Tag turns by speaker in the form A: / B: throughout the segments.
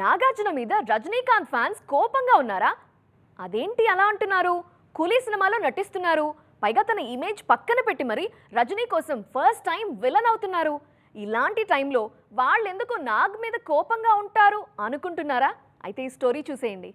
A: నాగార్జున మీద రజనీకాంత్ ఫ్యాన్స్ కోపంగా ఉన్నారా? అదేంటి అలా అంటున్నారు? కూలీ సినిమాలో నటిస్తున్నారు. పైగా తన ఇమేజ్ పక్కన పెట్టి మరి రజనీ కోసం ఫస్ట్ టైం విలన్ అవుతున్నారు. ఇలాంటి టైంలో వాళ్ళెందుకు నాగ్ మీద కోపంగా ఉంటారు అనుకుంటున్నారా? అయితే ఈ స్టోరీ చూసేయండి.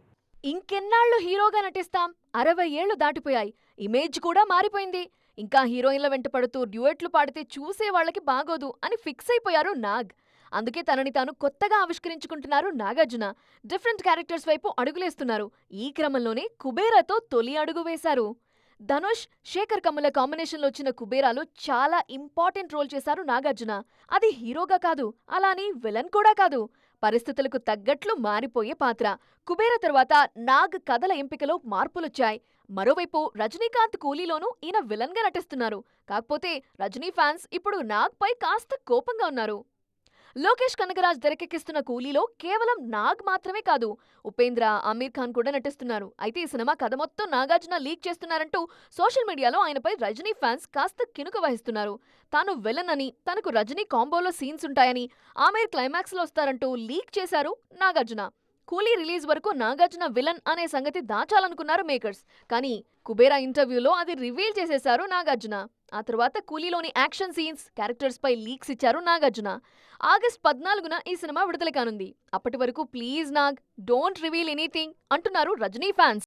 A: ఇంకెన్నాళ్ళు హీరోగా నటిస్తాం? అరవై ఏళ్ళు దాటిపోయాయి. ఇమేజ్ కూడా మారిపోయింది. ఇంకా హీరోయిన్ల వెంట పడుతూ డ్యూయెట్లు పాడితే చూసే వాళ్ళకి బాగోదు అని ఫిక్స్ అయిపోయారు నాగ్. అందుకే తనని తాను కొత్తగా ఆవిష్కరించుకుంటున్నారు నాగార్జున. డిఫరెంట్ క్యారెక్టర్స్ వైపు అడుగులేస్తున్నారు. ఈ క్రమంలోనే కుబేరాతో తొలి అడుగు వేశారు. ధనుష్ శేఖర్ కమ్ముల కాంబినేషన్లో వచ్చిన కుబేరాలో చాలా ఇంపార్టెంట్ రోల్ చేశారు నాగార్జున. అది హీరోగా కాదు అలాని విలన్ కూడా కాదు. పరిస్థితులకు తగ్గట్లు మారిపోయే పాత్ర. కుబేర తర్వాత నాగ్ కథల ఎంపికలో మార్పులొచ్చాయి. మరోవైపు రజనీకాంత్ కూలీలోనూ ఈయన విలన్గా నటిస్తున్నారు. కాకపోతే రజనీ ఫ్యాన్స్ ఇప్పుడు నాగ్పై కాస్త కోపంగా ఉన్నారు. లోకేష్ కనగరాజ్ తెరకెక్కిస్తున్న కూలీలో కేవలం నాగ్ మాత్రమే కాదు ఉపేంద్ర ఆమీర్ ఖాన్ కూడా నటిస్తున్నారు. అయితే ఈ సినిమా కథ మొత్తం నాగార్జున లీక్ చేస్తున్నారంటూ సోషల్ మీడియాలో ఆయనపై రజనీ ఫ్యాన్స్ కాస్త కినుక వహిస్తున్నారు. తాను విలన్ అని తనకు రజనీ కాంబోలో సీన్స్ ఉంటాయని ఆమీర్ క్లైమాక్స్లో వస్తారంటూ లీక్ చేశారు నాగార్జున. కూలీ రిలీజ్ వరకు నాగార్జున విలన్ అనే సంగతి దాచాలనుకున్నారు మేకర్స్. కానీ కుబేరా ఇంటర్వ్యూలో అది రివీల్ చేసేశారు నాగార్జున. ఆ తర్వాత కూలీలోని యాక్షన్ సీన్స్ క్యారెక్టర్స్ పై లీక్స్ ఇచ్చారు నాగార్జున. ఆగస్ట్ పద్నాలుగున ఈ సినిమా విడుదల కానుంది. అప్పటి వరకు please Nag don't reveal anything అంటున్నారు రజనీ ఫ్యాన్స్.